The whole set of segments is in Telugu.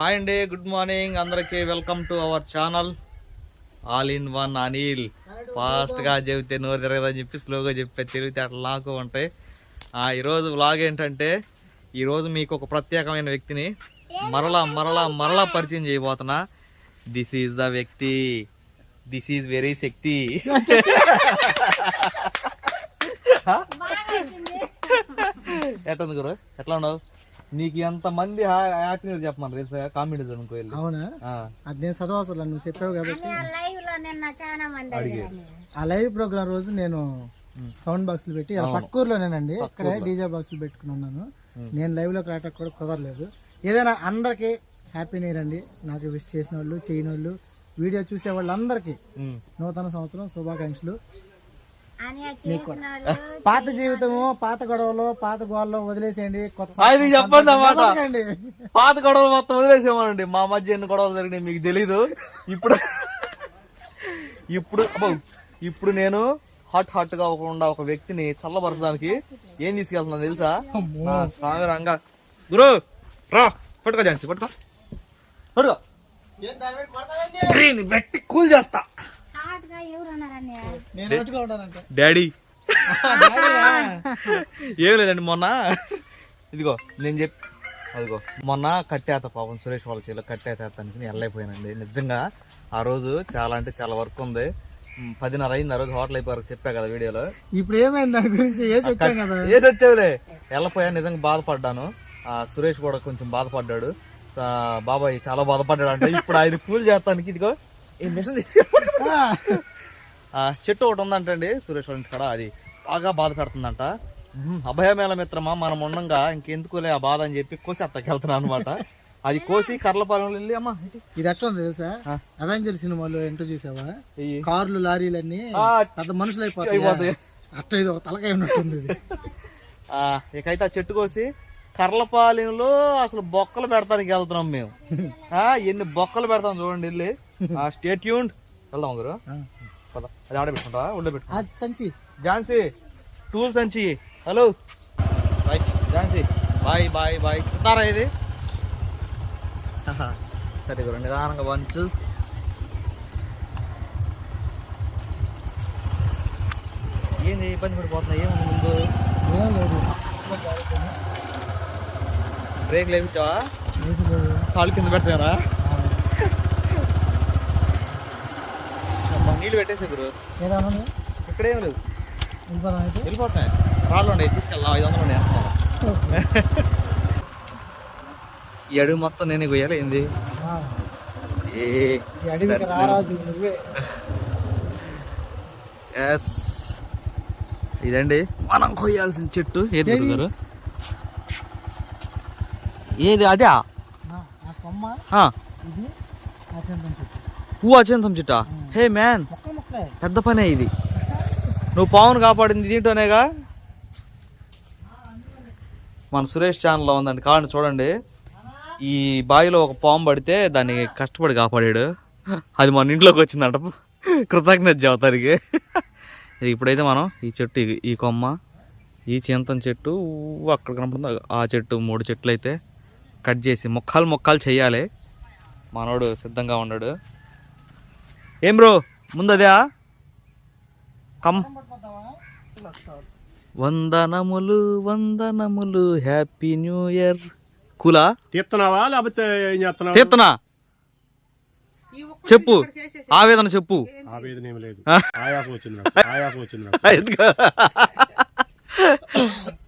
హాయ్ అండి గుడ్ మార్నింగ్. అందరికి welcome to our channel. All in one Anil. ఫాస్ట్గా చెబితే నోరు తిరగదని చెప్పి స్లోగా చెప్పే తెలివితే అట్లా నాకు ఉంటాయి. ఆ, ఈరోజు వ్లాగ్ ఏంటంటే ఈరోజు మీకు ఒక ప్రత్యేకమైన వ్యక్తిని మరలా మరలా మరలా పరిచయం చేయబోతున్నా. దిస్ ఈజ్ ద వ్యక్తి. దిస్ ఈజ్ వెరీ శక్తి. ఎట్లా ఉంది గురు? ఎట్లా ఉండవు నీకు ఎంత మంది హ్యాపీ న్యూస్ చెప్పమని తెలుసా? కామెడీ అనుకో వెళ్ళి. అవునా? ఆ, అది నేను చదవసలు నువ్వు చెప్పావు కాబట్టి. ఆ లైవ్ ప్రోగ్రామ్ రోజు నేను సౌండ్ బాక్సులు పెట్టి పక్కూరులోనేనండి ఇక్కడే డీజే బాక్సులు పెట్టుకుని ఉన్నాను నేను లైవ్లో రావటం కూడా కుదరలేదు. ఏదైనా అందరికి హ్యాపీ న్యూ ఇయర్ అండి. నాకు విష్ చేసిన వాళ్ళు చేయని వాళ్ళు వీడియో చూసే వాళ్ళందరికీ. నూతన సంవత్సరం శుభాకాంక్షలు. పాత జీవితము పాత గొడవలు పాత గోడలు వదిలేసేయండి. కొత్త అది చెప్పండి అన్నమాట. పాత గొడవలు మొత్తం వదిలేసేమనండి మా మధ్య ఎన్ని గొడవలు జరిగినాయి మీకు తెలీదు. ఇప్పుడు ఇప్పుడు అబ్బో, ఇప్పుడు నేను హాట్ హాట్గా ఉన్న ఒక వ్యక్తిని చల్లబరచడానికి ఏం తీసుకెళ్తున్నాను తెలుసా? ఆ, స్వామి రంగా గురు రా పట్టుకో జాన్సీ పట్టుకో. పట్టుకో. నీ బెట్టి కూల్ చేస్తా. డాడీ. ఏం లేదండి మొన్న ఇదిగో నేను చెప్పి అదిగో మొన్న కట్టేత పాపం సురేష్ వాళ్ళ చేలో కట్టేత నేను వెళ్ళైపోయానండి నిజంగా ఆ రోజు చాలా అంటే చాలా వర్క్ ఉంది. పదిన్నర అయింది ఆ రోజు హోటల్ అయిపోయి వరకు చెప్పా కదా వీడియోలో. ఇప్పుడు ఏమైంది నా గురించి? ఏది వచ్చావులే వెళ్ళపోయా నిజంగా బాధపడ్డాను. ఆ సురేష్ కూడా కొంచెం బాధపడ్డాడు. బాబాయ్ చాలా బాధపడ్డాడు అంటే ఇప్పుడు ఆయన కూల్ చేస్తానికి ఇదిగో చెట్టు ఒకటి ఉందంటండి సురేష్ వాళ్ళ ఇంటి కాడ. అది బాగా బాధ పెడుతుందంట. అభయమేళ మిత్రమా మనం ఉండంగా ఇంకెందుకులే ఆ బాధ అని చెప్పి కోసి అత్తకెళ్తున్నాను అనమాట అది కోసి కర్లపాలెంలో వెళ్ళి అమ్మా. ఇది ఎట్లా ఉంది తెలుసా? అవెంజర్ సినిమాలో ఎంటర్ చూసావా. కార్లు లారీలన్నీ ఆ, పెద్ద మనుషులు అయిపోతాయి. అట్లా ఇది ఒక తలకాయ ఉన్నట్టుంది ఇకైతే ఆ చెట్టు కోసి కర్లపాలెంలో అసలు బొక్కలు పెడతానికి వెళ్తున్నాం మేము. ఆ, ఎన్ని బొక్కలు పెడతాం చూడండి వెళ్ళి. ఆ స్టేట్ యూన్ వెళ్దాం గురు. అది ఆడ పెట్టుకుంటా ఉండే పెట్టుకుంటా సంచి. Jhansi tools అంచి hello. Right Jhansi. Bye bye bye Sitara ఇది? హహ. సరే గురు నిదానంగా వంచు ఏంది ఇబ్బంది పడిపోతున్నా ఏముంది ముందు? ఏం లేదు. బ్రేక్ లేపించావా? కాలు కింద పెడతారా నీళ్ళు పెట్టేసే గురు ఇక్కడేం లేదు. వెళ్ళిపోతున్నాయి రాళ్ళు ఉన్నాయి తీసుకెళ్దాం ఐదు వందలు ఉన్నాయి. ఈ అడుగు మొత్తం నేను కొయ్యాలి ఏంది? ఎస్ ఇదండి మనం కొయ్యాల్సిన చెట్టు. ఏది ఏది? గారు ఏది అదే? ఆ, ఆ కొమ్మ ఇది ఆ చెంతం చెట్టు. ఊ అచంతం చెట్టా? Hey man. పెద్ద పనే ఇది. నువ్వు పావును కాపాడింది దీంట్లోనేగా మన సురేష్ ఛానల్లో ఉందండి. కావండి చూడండి. ఈ బావిలో ఒక పాము పడితే దాన్ని కష్టపడి కాపాడాడు. అది మన ఇంట్లోకి వచ్చిందంట. కృతజ్ఞత చెబుతారికి ఇప్పుడైతే మనం ఈ చెట్టు ఈ- కొమ్మ ఈ చింతం చెట్టు అక్కడ కనపడుతుంది. ఆ చెట్టు మూడు చెట్లు అయితే. కట్ చేసి మొక్కలు మొక్కలు చెయ్యాలి మనోడు సిద్ధంగా ఉన్నాడు. ఏం బ్రో? ముందు అదే కమ్. వందనములు వందనములు హ్యాపీ న్యూ ఇయర్ కూలా? తీస్తున్నావా లేకపోతే ఏం చేస్తున్నావు తీస్తున్నా చెప్పు. ఆవేదన చెప్పు. ఆవేదన ఏమి లేదు. ఆయాసం వచ్చింది. ఆయాసం వచ్చింది?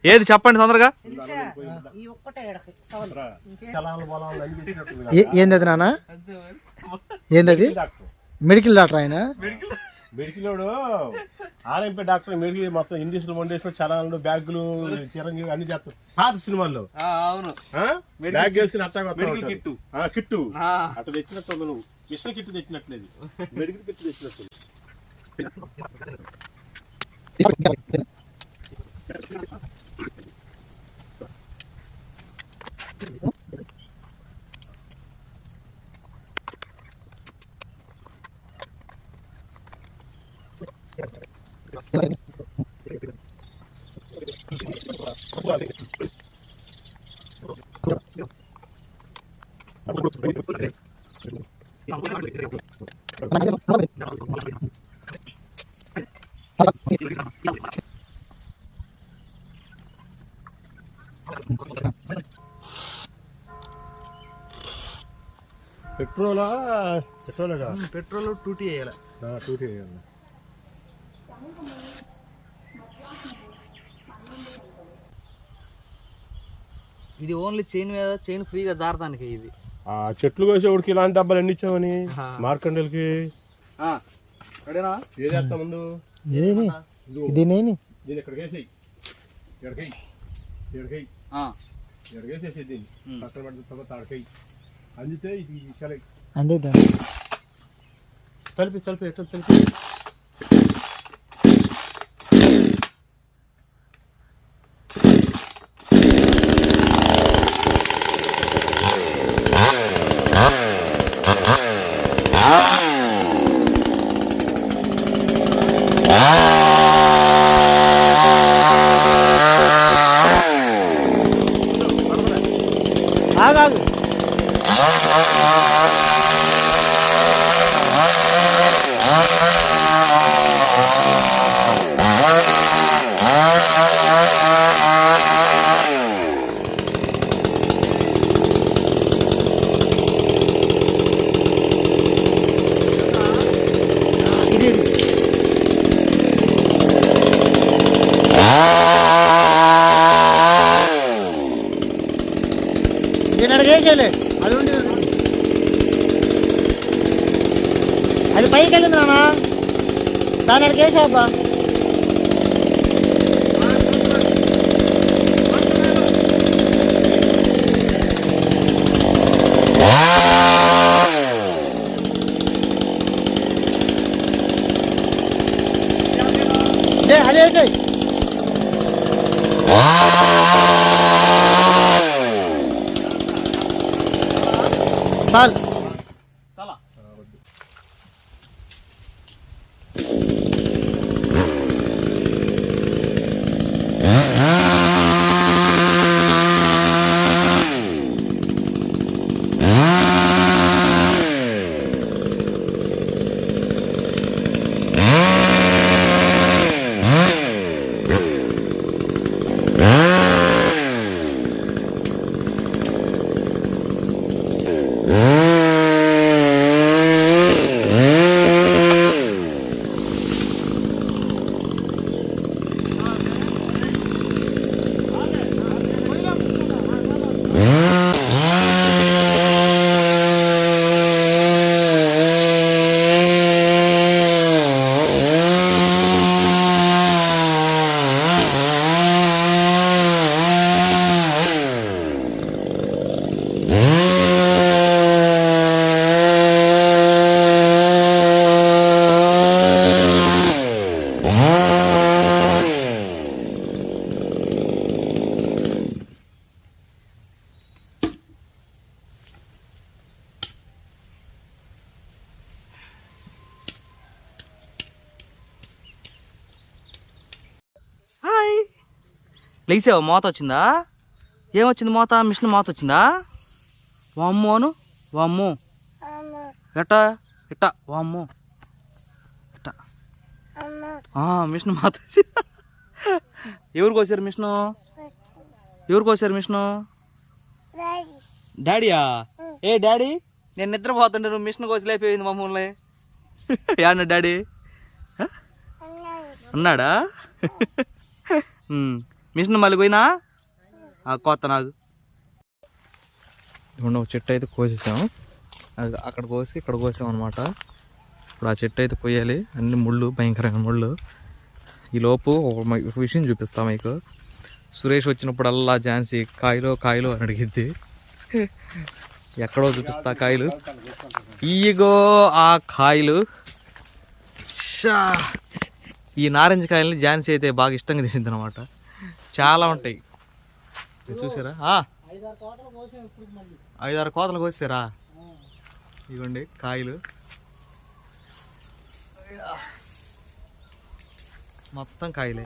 ఏది చెప్పండి తొందరగా? ఏంది అది నాన్న? ఏందది? మెడికల్ డాక్టర్ ఆయన? మెడికల్ ఆర్ఎంపీ డాక్టర్ మెడికి మొత్తం ఇండియన్స్లో వండేసిన చలాలు బ్యాగులు చిరంజీవి అన్ని చేస్తారు. పాత సినిమాల్లో. అవును. బ్యాగ్ వేసుకుని అట్టా కిట్టు. కిట్టు. అట్ట తెచ్చినట్టు నువ్వు. మిషన్ కిట్టు తెచ్చినట్లేదు. మెడికల్ కిట్ తెచ్చినట్టు పెట్రోలే కదా పెట్రోల్ టూటీ వేయాలి. టూ చేయాలి ఇది ఓన్లీ చైన్ మీద చైన్ ఫ్రీగా జారడానికి ఇది. ఆ చెట్లు కోసేవాడికి ఇలాంటి డబ్బాలు ఎన్ని ఇచ్చామని మార్కండేలకి రెడీనా? ఏది వేస్తా ముందు? ఇదేని? ఇక్కడికి వేసేయి? ఇక్కడికి ఇక్కడికి ఇక్కడికి వేసేసి దీన్ని? పక్కన పడిన తర్వాత అక్కడికి అందితే ఇది అందేదా తలిపి తలిపి ఎట్లా తలిపి ఆగాగు ఇది లేచావా? మోత వచ్చిందా? ఏమొచ్చింది మోత? మిషన్ మోత వచ్చిందా? వామ్మోను వామ్మో. ఎట్ట? ఇట్ట వామ్మో. ఇట్ట మిషన్ మోత వచ్చి- ఎవరు కోసారు మిషను? ఎవరు కోసారు మిషను? డాడీయా? ఏ డాడీ నేను నిద్రపోతుంటే నువ్వు మిషన్ కోసి లేకపోయింది మమ్మల్ని. యాన్న డాడీ? ఉన్నాడా. మిషన్ మళ్ళీ పోయినా? ఆ, కొత్త నాకు. ఇప్పుడు చెట్టు అయితే కోసేసాము అది అక్కడ కోసి ఇక్కడ కోసాం అనమాట ఇప్పుడు ఆ చెట్టు అయితే కొయ్యాలి. అన్ని ముళ్ళు భయంకరమైన ముళ్ళు. ఈ లోపు ఒక ఒక విషయం చూపిస్తాం మీకు. సురేష్ వచ్చినప్పుడల్లా ఝాన్సీ కాయలు కాయలు అని అడిగిద్ది. ఎక్కడో చూపిస్తా కాయలు. ఈగో ఆ కాయలు. షా! ఈ నారింజ కాయల్ని ఝాన్సీ అయితే బాగా ఇష్టంగా తినిద్ది అనమాట చాలా ఉంటాయి. చూసారా? ఐదారు కోతలు కోసారా? ఇదిగోండి కాయలు. మొత్తం కాయలే.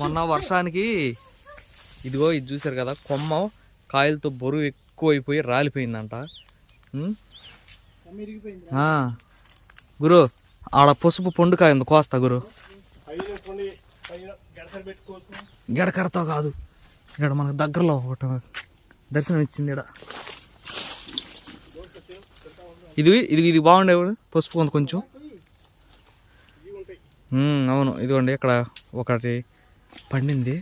మొన్న వర్షానికి ఇదిగో ఇది చూసారు కదా కొమ్మ కాయలతో బరువు ఎక్కువ ఎక్కువైపోయి రాలిపోయిందంట. గురు ఆడ పసుపు పొండుకాయ ఉంది కోస్తా గురు పైన కొన్ని పైన గడసలు పెట్టుకోవచ్చు గడకరతో కాదు. ఇక్కడ మనకు దగ్గరలో ఒకటి దర్శనం ఇచ్చింది ఇక్కడ ఇది ఇది ఇది బాగుండే పసుపు ఉంది కొంచెం. అవును. ఇదిగోండి ఇక్కడ ఒకటి పండింది.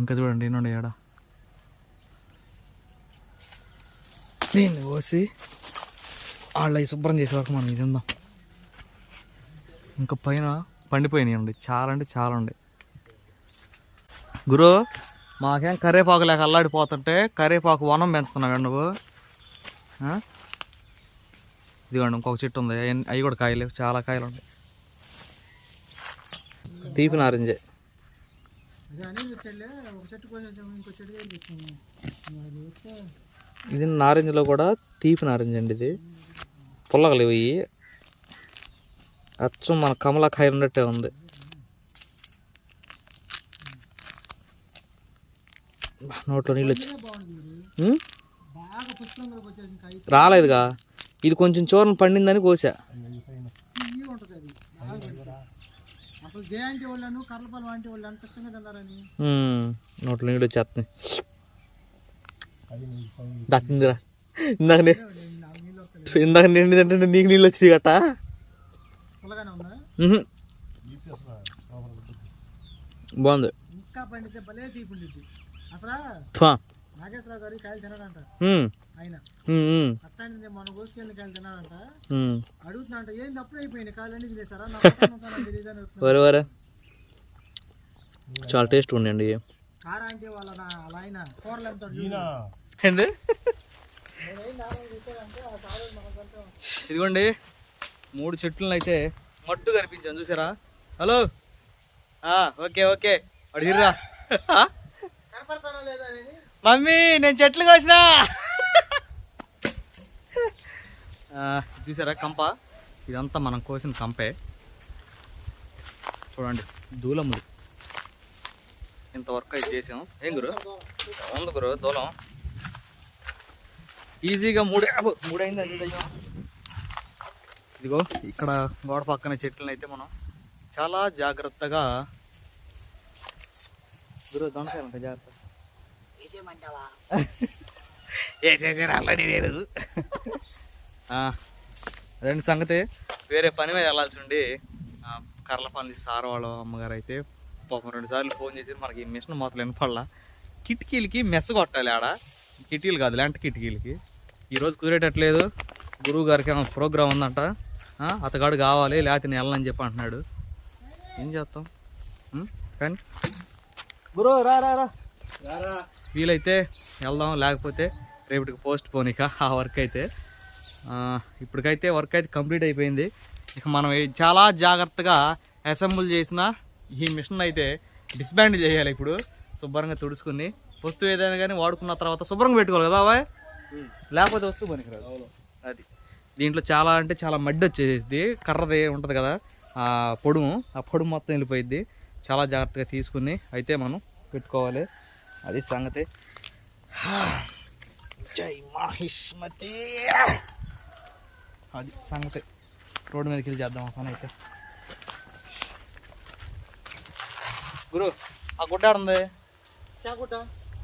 ఇంకా చూడండి నుండి ఏడ దీన్ని కోసి వాళ్ళ శుభ్రం చేసే వరకు మనం ఇది ఉందాం ఇంకా పైన పండిపోయినాయి అండి. చాలా అంటే చాలా ఉండే. గురు మాకేం కరేపాకు లేక అల్లాడిపోతుంటే కరేపాకు వనం పెంచుతున్నావు నువ్వు. ఇదిగోండి ఇంకొక చెట్టు ఉంది. అవి కూడా కాయలు చాలా కాయలు ఉన్నాయి. తీపి నారింజే చెల్లె చెట్టు ఇది నారింజలో కూడా తీపి నారింజ అండి ఇది. పుల్లగలు ఇవి. అచ్చం మన కమలాకాయ ఉన్నట్టే ఉంది. నోట్లో నీళ్ళు వచ్చి రాలేదుగా. ఇది కొంచెం చూరణ పండిందని కోసా. నోట్లో నీళ్ళు వచ్చేస్తున్నాయి దా తిందిరా. ఇందాక ఇందాక నిండి తింటే నీకు నీళ్ళు వచ్చి గట్ట బాగుంది. ఇంకా పండితే భలే తీపి. నాగేశ్వరరావు గారు కాయలు తినాడంట ఆయన. మన కోసుకెళ్ళిన కాయలు తినాడంట ఉం. అడుగుతున్నా అంట ఏంది అప్పుడే అయిపోయింది? కాయలు అన్ని తినేసారా. వరే చాలా టేస్ట్ ఉండండి. కారా అంటే వాళ్ళ నా వాళ్ళ ఆయన కూరలు ఎంత ఏంది? ఇదిగోండి మూడు చెట్లను అయితే మట్టు కనిపించాను చూసారా? హలో? ఆ, ఓకే ఓకే. అడిగిరా కనపడతానో లేదా అని మమ్మీ నేను చెట్లు కోసిన. చూసారా కంప? ఇదంతా మనం కోసిన కంపే. చూడండి దూలములు. ఇంతవరకు వర్క్ అయితే చేసాం. ఏం గురు? ఉంది గురు? దూలం. ఈజీగా మూడు యాభై మూడు అయింది ఇదిగో ఇక్కడ గోడ పక్కన చెట్లను అయితే మనం చాలా జాగ్రత్తగా గురు దొండకాయలు జాగ్రత్త ఆల్రెడీ నేను అదండి సంగతి. వేరే పని మీద వెళ్ళాల్సి ఉండి కర్ల పని సార్ వాళ్ళ అమ్మగారు అయితే పాపం రెండు సార్లు ఫోన్ చేసి మనకి ఈ మిషన్ మొత్తం వినపడలా. కిటికీలకి మెస్స కొట్టాలి ఆడ. కిటికీలు కాదు లాంటి కిటికీలకి. ఈరోజు కుదిరేటట్లేదు. గురువు గారికి ఏమో ప్రోగ్రామ్ ఉందంట. అతగాడు కావాలి లేకపోతే నేను వెళ్ళనని చెప్పి అంటున్నాడు. ఏం చేస్తాం? కానీ గురు రా రా రా. వీలైతే వెళ్దాం లేకపోతే రేపటికి పోస్ట్ పోనీక ఆ వర్క్ అయితే. ఇప్పటికైతే వర్క్ అయితే కంప్లీట్ అయిపోయింది. ఇక మనం చాలా జాగ్రత్తగా అసెంబుల్ చేసిన ఈ మిషన్ అయితే డిస్బ్యాండ్ చేయాలి ఇప్పుడు. శుభ్రంగా తుడుచుకుని వస్తువు ఏదైనా కానీ వాడుకున్న తర్వాత శుభ్రంగా పెట్టుకోవాలి కదా బాబాయ్? లేకపోతే వస్తువు పనికిరాదు అది. దీంట్లో చాలా అంటే చాలా మడ్డి వచ్చేసింది కర్రది ఉంటుంది కదా? ఆ పొడుము. ఆ పొడుము మొత్తం వెళ్ళిపోయింది చాలా జాగ్రత్తగా తీసుకుని అయితే మనం పెట్టుకోవాలి. అది సంగతి. జై మాహిష్మతి. అది సంగతి. రోడ్డు మీదకి వెళ్ళి చేద్దాం పని అయితే. గురు ఆ గుడ్డ ఉంది.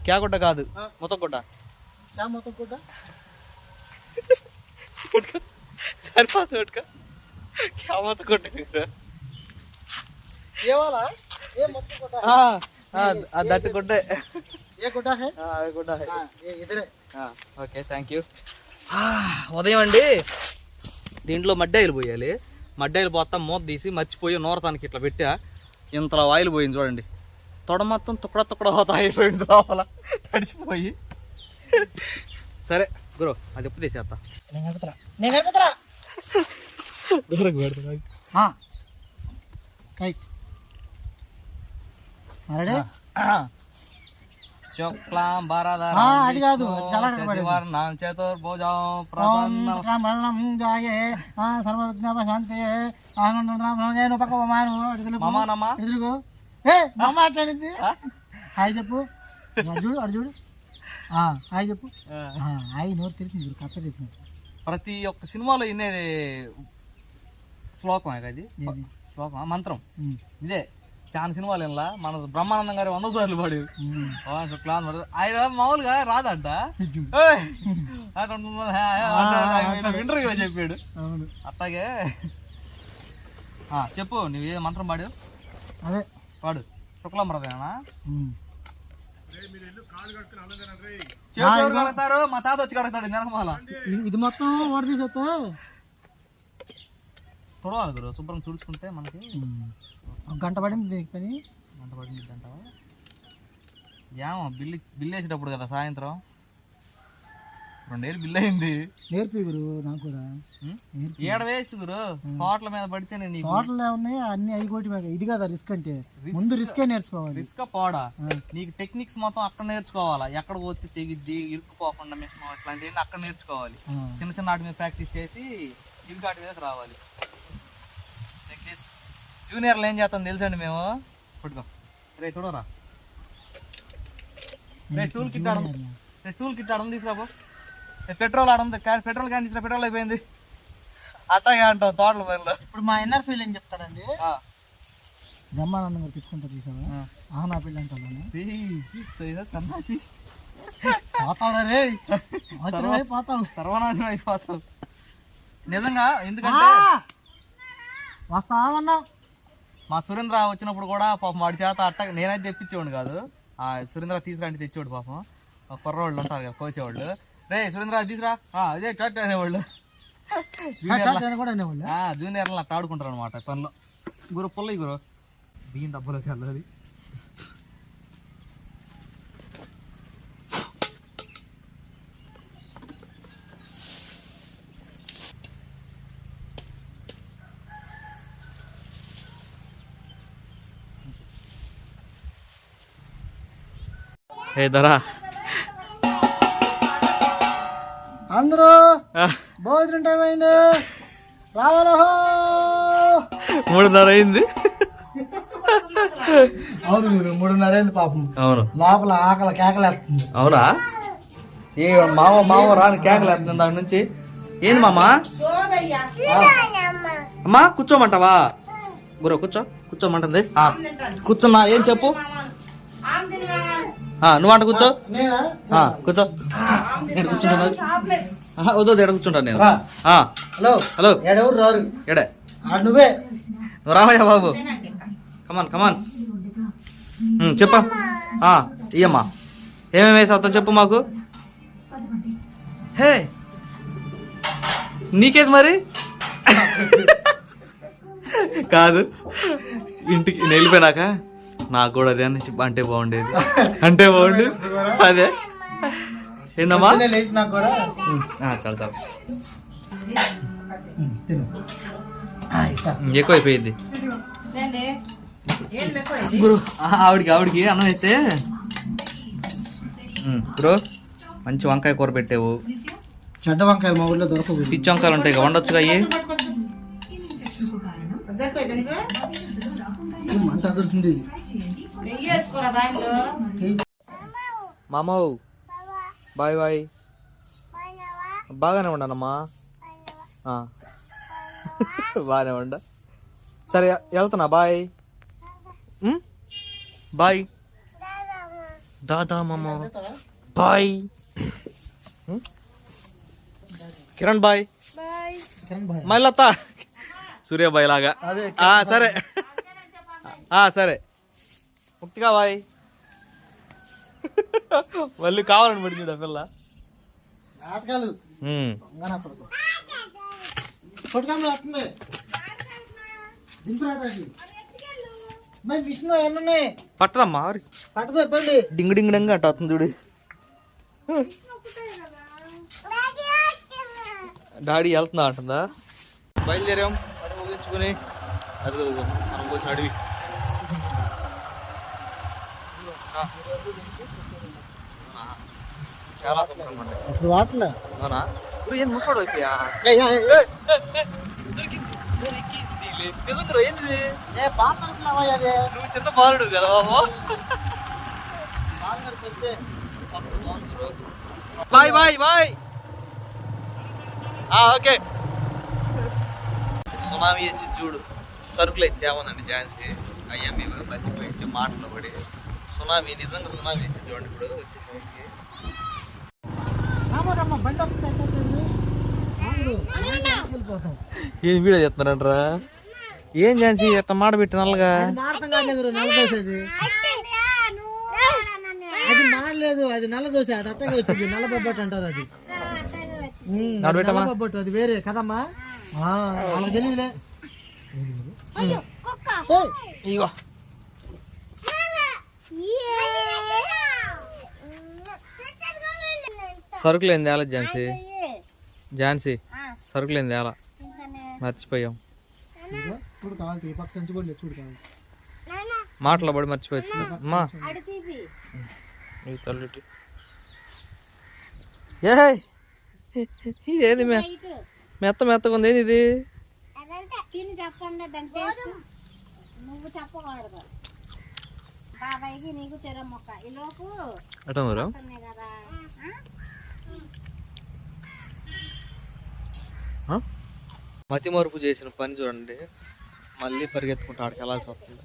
క్యా గుడ్డ? కాదు. మొత్తం గుడ్డ. మొత్తం గుడ్డ? సరిపోతుంది క్యా మొత్తం గుడ్డ. గురు. మొత్తం గుడ్డ ఓకే థ్యాంక్ యూ ఉదయం అండి దీంట్లో మడ్డాయిలు పోయాలి. మడ్డాయిలు పోతా మూత తీసి మర్చిపోయి నూరతానికి ఇట్లా పెట్టా. ఇంతలో ఆయిల్ పోయింది చూడండి. తొడ మొత్తం తుక్కడ తుక్కడ హోత అయిపోయింది లోపల. తడిసిపోయి సరే గురు అది ఎప్పుడు తీసేస్తా నేను కనుకుతురా నేను కనుకుతురా దూరం పెడతా. శుక్లాం అది కాదు. శశివర్ణం చతుర్భుజం ప్రసన్నం. జాయే సర్వజ్ఞాపశాంతి ఆంగను పక్క మాను మమానమ్మా ఎదురుగు ఏ మమ్మ మాట్లాడింది? హాయ్ చెప్పు. చూడు ఆ, హాయ్ చెప్పు. హాయ్ నోరు తెలిసింది కప్ప తెలిసినట్టు ప్రతి ఒక్క సినిమాలో ఇన్నేది శ్లోకం అది? శ్లోకం మంత్రం? ఇదే. చాలా సినిమాలు ఇలా మన బ్రహ్మానందం గారు వంద సార్లు పాడు. శుక్లాన్ ఆయన మామూలుగా రాదంట. ఇంటర్వ్యూలో చెప్పాడు. అట్లాగే ఆ, చెప్పు నువ్వు ఏ మంత్రం పాడు. అదే. పాడు. శుక్లం బ్రదేనా ఉమ్. చెవిటి ఎవరు కడతారు మా తాత వచ్చి కడతాడు నెలమాల ఇది- మొత్తం వాడు తీసేస్తే చూడాలి గురు శుభ్రం తుడుచుకుంటే మనకి. ఒక గంట పడింది దీనికి పని? ఎంత పడింది అంటావా ఏమో బిల్లు బిల్లు వేసేటప్పుడు కదా సాయంత్రం? రెండేళ్ళు బిల్లు అయింది. నేర్పి గురు నాకు కూడా. ఏడ వేస్ట్ గురు? తోటల మీద పడితే నేను టోటల్ ఉన్నాయి అన్ని అయిపోటీ ఇది కదా రిస్క్ అంటే. ముందు రిస్కే నేర్చుకోవాలి. రిస్క్ పోడా. నీకు టెక్నిక్స్ మొత్తం అక్కడ నేర్చుకోవాలా? ఎక్కడ పోతే తెగిద్ది ఇరుక్కుపోకుండా మిషన్ ఇట్లాంటివన్నీ అక్కడ నేర్చుకోవాలి. చిన్న చిన్న వాటి మీద ప్రాక్టీస్ చేసి ఇవి వాటి మీద రావాలి. జూనియర్లు ఏం చేస్తాం తెలుసండి మేము? పట్టుకో రే చూడరా. రే టూల్ కిట్ ఆడం రే టూల్ కిట్ ఆడం తీసుకురాబో పెట్రోల్ ఆడం పెట్రోల్ క్యాన్ తీసుకురా పెట్రోల్ అయిపోయింది. అట్టాగే అంటాం తోటల పనిలో. ఇప్పుడు మా ఇన్నర్ ఫీలింగ్ చెప్తానండి ఆ. బ్రహ్మానందం గారు తెచ్చుకుంటారు చూసావా. ఆహా నా పిల్ల అంటాను సన్నాసి. పోతావురా రే? ఆశ్చర్యమై పోతావు. సర్వనాశనం అయిపోతాం నిజంగా ఎందుకంటే వస్తామన్నా మా సురేంద్ర వచ్చినప్పుడు కూడా పాపం వాడి చేత అట్ట నేనైతే తెప్పించేవాడు కాదు. ఆ సురేంద్ర తీసుకురంటే తెచ్చేవాడు పాపం. కుర్రవాళ్ళు ఉంటారు కదా కోసేవాళ్ళు. రే సురేంద్ర తీసురా ఆ, అదే చట్ అనేవాళ్ళు. జూనియర్లు. అట్ట ఆడుకుంటారు అనమాట పనిలో. గురు పుల్ల గురు. బియ్యం డబ్బులోకి వెళ్ళాలి. ఏ ధరా అందరూ భోజనం టైం అయింది. రావాలో మూడున్నర అయింది అవును మీరు మూడున్నర అయింది పాపం. అవును. లోపల ఆకలి కేకలేస్తుంది. అవునా? ఏ మామ మామ రాని కేకలు వేస్తుంది దాని నుంచి. ఏంది మామ? అమ్మా కూర్చోమంటావా? గురు కూర్చో కూర్చోమంటుంది. కూర్చున్నా ఏం చెప్పు? నువ్వు అంట కూర్చో. నేనా? ఆ, కూర్చో. ఇక్కడ కూర్చుంటాను ఆహా, వద్దు ఈడ కూర్చుంటాను నేను. హలో. హలో. ఎడెవరు రారు? ఎడే నువ్వే. నువ్వు రావయ్యా బాబు. కమాన్ కమాన్. చెప్పా. ఆ, ఇయ్యమ్మా. ఏమేమి వేసావుతావు చెప్పు మాకు. హే. నీకేది మరి? కాదు. ఇంటికి నేను వెళ్ళిపోయినాక నాకు కూడా అదే అని చెప్ప- అంటే బాగుండేది. అంటే బాగుండు. అదే. ఏందమ్మా? చాలు చాలు. ఎక్కువ అయిపోయింది గురు. ఆ, ఆవిడికి ఆవిడికి అన్నం అయితే. ఉమ్, బ్రో మంచి వంకాయ కూర పెట్టావు. చెడ్డ వంకాయలు మా ఊర్లో దొరకవు. పిచ్చి వంకాయలు ఉంటాయి ఇక వండొచ్చుగా అయ్యి? మంట అదురుతుంది ఇది చెయ్యి. మామ బాయ్ బాయ్. బాగానే ఉండనమ్మా. ఆ. బాగానే ఉండ. సరే వెళ్తున్నా బాయ్? బాయ్. దాదా మామ. బాయ్? కిరణ్ బాయ్. కిరణ్ భాయ్. మళ్ళత్త సూర్యబాయ్ లాగా. సరే. ఆ, సరే. ముక్తిగా బాయ్. మళ్ళీ కావాలని పడింది ఆ పిల్ల. విష్ణు పట్టదమ్మా ఇబ్బంది. డింగ్ డింగ్ డింగ్ అంట వస్తుంది చూడు. డాడీ వెళ్తున్నా అంటుందా? బయలుదేరాం. అడుగు ముగించుకుని అది మనం కోసం అడవి ఆ. చాలా శుభ్రంగా ఉంటాయి అప్పుడు వాటలే? అవునా? ఇప్పుడు ఏం ముసోడు అయిపోయా? దొరికింది దొరికింది నిజంగా ఏంది? ఏ పాప అనుకున్నావా అదే? నువ్వు చిన్న బాలుడు కదా బాబు. Bye bye bye. Okay. Tsunami వచ్చి చూడు. సరుకులు అయితే ఏమోనండి ఝాన్సీ. అయ్యా మేము మర్చిపోయి మాటలు పడి. సునామీ నిజంగా సునామీ వచ్చి చూడండి ఇప్పుడు. వచ్చేసరికి ఏం వీడియో చెప్తున్నారంట్రా ఏం ఝాన్సీ ఎట్ట మాట పెట్టి నల్లగా అది. మాడలేదు అది నల్ల దోశ అది అట్టగా వచ్చింది. నల్ల బొబ్బట్టు అంటారు అది. నల్ల బొబ్బట్టు అది వేరే కదమ్మా? ఆ, వాళ్ళకి తెలియదులే ఏయ్, ఇగో. సరుకులు ఏం తేలా ఝాన్సీ ఝాన్సీ సరుకులు ఏం తేలా మర్చిపోయాం. మాటలో పడి మర్చిపోయి అమ్మా అడితీపి ఈ తల్లిటి. ఏయ్! ఇదేది మే? ఇటు మెత్త మెత్తగా ఉంది ఏది ఇది? నువ్వు చెప్పకూడదు. బాబాయ్కి నీకు చెర మొక్క. కదా. మతి మరుపు చేసిన పని చూడండి. మళ్ళీ పరిగెత్తుకుంటూ ఆడికి వెళ్ళాల్సి వస్తుంది.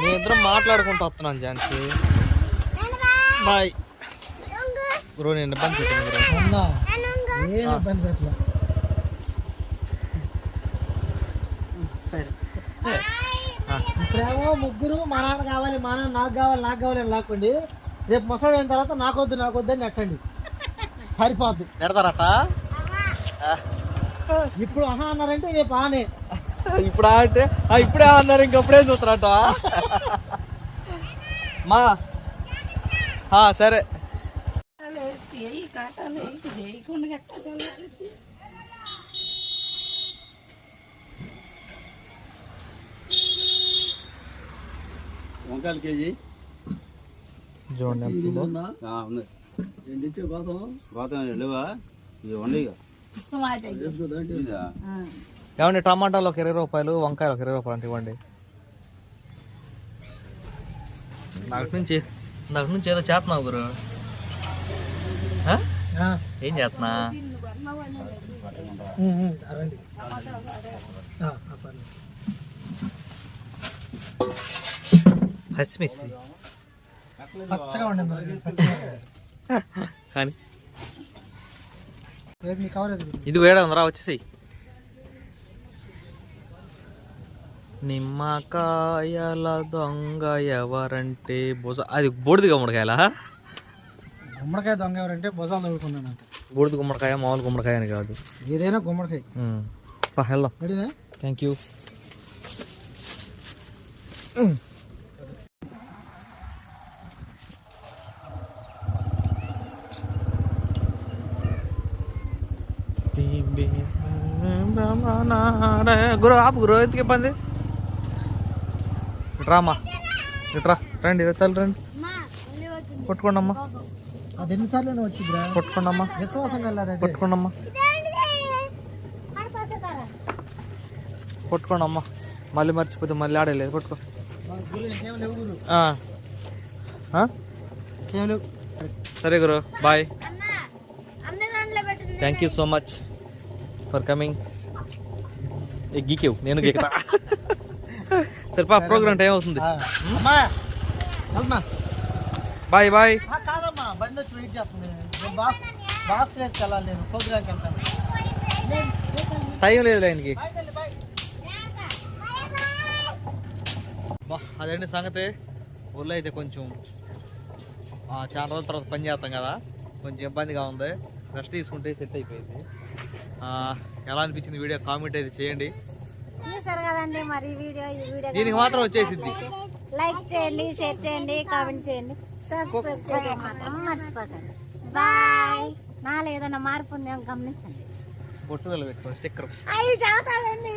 మేము ఇద్దరం మాట్లాడుకుంటూ వస్తున్నాం ఝాన్సీ. బాయ్. గురువు నేను ఇబ్బంది పెట్టాను ఇప్పుడేమో ముగ్గురు మా నాన్న కావాలి మా నాన్న నాకు కావాలి నాకు కావాలి అని లాక్కోండి. రేపు ముసలి అయిన తర్వాత నాకొద్దు నాకొద్దు అని నెట్టండి. సరిపోద్ది పెడతారట? ఇప్పుడు ఆహా అన్నారంటే రేపు ఆనే. ఇప్పుడు అంటే? ఆ, ఇప్పుడే అన్నారు ఇంకప్పుడే చూస్తారట మా ఆ, సరే. వంకాయలు కేజీ? చూడండి గోతం లేవా? ఇది? ఏమండి టమాటాలు ఒక ఇరవై రూపాయలు వంకాయలు ఒక ఇరవై రూపాయలు అంటే ఇవ్వండి. నాకు నుంచి నాకు నుంచి ఏదో చేస్తున్నావు గురు. ఆ? ఆ, ఏం చేస్తున్నా. పచ్చిమిర్చి. పచ్చగా ఉండండి. కానీ ఇది వేడ ఉందిరా వచ్చేసి నిమ్మకాయల దొంగ ఎవరంటే బుజ అది బూడిద గుమ్మడికాయలా? గుమ్మడికాయ దొంగ ఎవరంటే భుజాలు తగులుకున్నానంట బూడిద గుమ్మడికాయ మామూలు గుమ్మడికాయ అని కాదు. ఏదైనా గుమ్మడికాయ. వెళ్దాం. థ్యాంక్ యూ గురు ఆపు గురు ఎందుకు ఇబ్బంది? ఇట్రామా ఇట్రా రండి తల్లి రండి. కొట్టుకోండమ్మా. అది ఎన్నిసార్లు వచ్చిందిరా కొట్టుకోండమ్మా. విశ్వాసం కలరంటే కొట్టుకోండమ్మా. కొట్టుకోండమ్మా. మళ్ళీ మర్చిపోతే మళ్ళీ ఆడలేదు. కొట్టుకో. సరే గురు bye. Thank you so much for coming గీకేవు నేను గీకుతా సరిపా ప్రోగ్రామ్ టైం అవుతుంది. Bye bye. ఆ, కాదమ్మా బండి వచ్చి వెయిట్ చేస్తుంది. నేను బాక్స్ వెళ్ళాలి నేను ప్రోగ్రామ్కి వెళ్తాను. టైం లేదు ఆయనకి. అదండి సంగతి? ఊళ్ళో అయితే కొంచెం చాలా రోజుల తర్వాత పని చేస్తాం కదా. కొంచెం ఇబ్బందిగా ఉంది. రెస్ట్ తీసుకుంటే సెట్ అయిపోయింది. ఎలా అనిపించింది వీడియో కామెంట్ అయితే చేయండి. చూసారు కదండి మరి వీడియో ఈ వీడియో దీనికి మాత్రం వచ్చేసింది లైక్ చేయండి షేర్ చేయండి కామెంట్ చేయండి సబ్స్క్రైబ్ చేయడం మాత్రం మర్చిపోకండి. బాయ్. నాలో ఏదైనా మార్పు ఉందేమో గమనించండి. బొట్టు వెళ్ళి పెట్టుకోండి స్టిక్కర్ అవి చదువుతాదండి